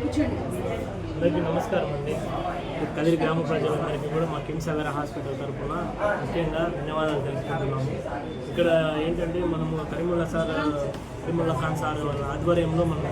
కూర్చోండి. అందరికీ నమస్కారం అండి. కదిరి గ్రామ ప్రజలందరికీ కూడా మా కిమ్స్ అవర్ హాస్పిటల్ తరఫున ముఖ్యంగా ధన్యవాదాలు తెలుసుకుంటున్నాము ఇక్కడ ఏంటంటే మనము కరీముల్లా సార్ కరీముల్లా ఖాన్ సార్ వాళ్ళ ఆధ్వర్యంలో మనం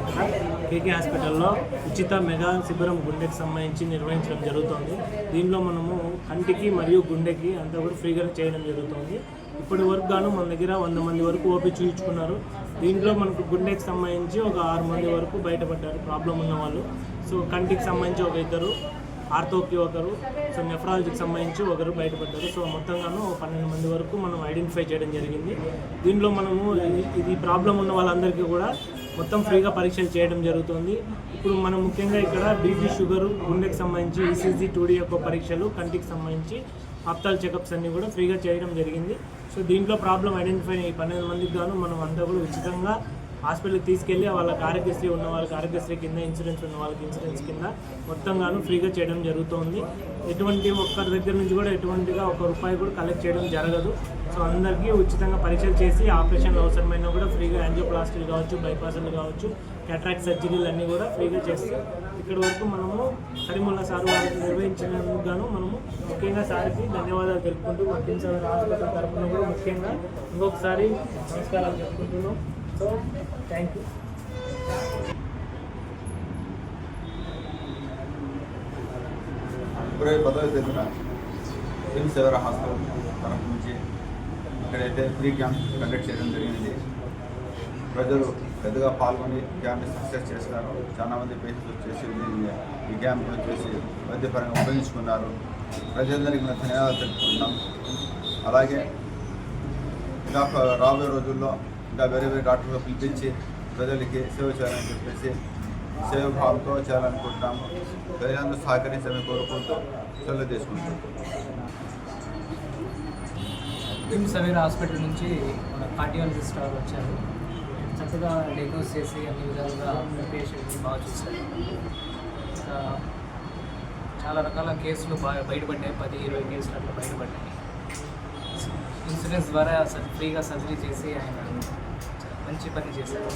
కేకే హాస్పిటల్లో ఉచిత మెగా శిబిరం గుండెకి సంబంధించి నిర్వహించడం జరుగుతుంది. దీనిలో మనము కంటికి మరియు గుండెకి అంతా కూడా ఫ్రీగా చేయడం జరుగుతుంది. ఇప్పటి వరకు గాను మన దగ్గర వంద మంది వరకు ఓపీ చూయించుకున్నారు. దీంట్లో మనకు గుండెకి సంబంధించి ఒక ఆరు మంది వరకు బయటపడ్డారు ప్రాబ్లం ఉన్న వాళ్ళు. సో కంటికి సంబంధించి ఒక ఇద్దరు ఆర్థోకి ఒకరు సో నెఫ్రాలజీకి సంబంధించి ఒకరు బయటపడ్డారు. సో మొత్తంగాను ఒక పన్నెండు మంది వరకు మనం ఐడెంటిఫై చేయడం జరిగింది. దీనిలో మనము ఇది- ప్రాబ్లం ఉన్న వాళ్ళందరికీ కూడా మొత్తం ఫ్రీగా పరీక్షలు చేయడం జరుగుతుంది. ఇప్పుడు మనం ముఖ్యంగా ఇక్కడ బీపీ షుగర్ గుండెకి సంబంధించి ఈసీజీ టూడీ యొక్క పరీక్షలు కంటికి సంబంధించి అప్తాల్ చెకప్స్ అన్నీ కూడా ఫ్రీగా చేయడం జరిగింది. సో దీంట్లో ప్రాబ్లం ఐడెంటిఫై అయ్యి పన్నెండు మందికి గాను మనం అంతా కూడా ఉచితంగా హాస్పిటల్కి తీసుకెళ్ళి వాళ్ళకి ఆరోగ్యశ్రీ ఉన్న వాళ్ళకి ఆరోగ్యశ్రీ కింద ఇన్సూరెన్స్ ఉన్న వాళ్ళకి ఇన్సూరెన్స్ కింద మొత్తంగాను ఫ్రీగా చేయడం జరుగుతుంది. ఎటువంటి ఒక్కరి దగ్గర నుంచి కూడా ఎటువంటిగా ఒక రూపాయి కూడా కలెక్ట్ చేయడం జరగదు. సో అందరికీ ఉచితంగా పరీక్షలు చేసి ఆపరేషన్లు అవసరమైన కూడా ఫ్రీగా యాంజియోప్లాస్టీలు కావచ్చు బైపాస్లు కావచ్చు క్యాట్రాక్ట్ సర్జరీలు అన్నీ కూడా ఫ్రీగా చేస్తూ ఇక్కడ వరకు మనము కరీముల్లా సార్ వారికి నిర్వహించినందుకు గాను మనము ముఖ్యంగా సార్కి ధన్యవాదాలు తెలుపుకుంటూ మద్యం సార్ హాస్పిటల్ తరఫున కూడా ముఖ్యంగా ఇంకొకసారి నమస్కారాలు చెప్పుకుంటున్నాం. సో థ్యాంక్ యూ ఫిబ్రవరి పదవ తేదీన సిమ్ సేవర హాస్పిటల్ తరఫు నుంచి ఇక్కడైతే ఫ్రీ క్యాంప్ కండక్ట్ చేయడం జరిగింది. ప్రజలు పెద్దగా పాల్గొని క్యాంప్ని సక్సెస్ చేసినారు చాలా మంది పేషెంట్స్ వచ్చేసి దీన్ని ఈ క్యాంప్ వచ్చేసి వైద్యపరంగా ఉపయోగించుకున్నారు. ప్రజలందరికీ మేము ధన్యవాదాలు తెలుపుకుంటున్నాం. అలాగే ఇలా రాబోయే రోజుల్లో ఇంకా వేరే వేరే డాక్టర్లు పిలిపించి ప్రజలకి సేవ చేయాలని చెప్పేసి సేవభావంతో చేయాలనుకుంటున్నాము. ప్రజలందరూ సహకరించాలని కోరుకుంటూ సెలవు తీసుకుంటాం కిమ్స్ సవేర్ హాస్పిటల్ నుంచి మన కార్డియాలజిస్ట్ వారు వచ్చారు. చక్కగా డయాగ్నోస్ చేసి అన్ని విధాలుగా పేషెంట్ని బాగా చూశారు. చాలా రకాల కేసులు బాగా బయటపడ్డాయి. పది ఇరవై కేసులు అట్లా బయటపడ్డాయి. ఇన్సూరెన్స్ ద్వారా ఫ్రీగా సర్జరీ చేసి ఆయన మంచి పని చేశారు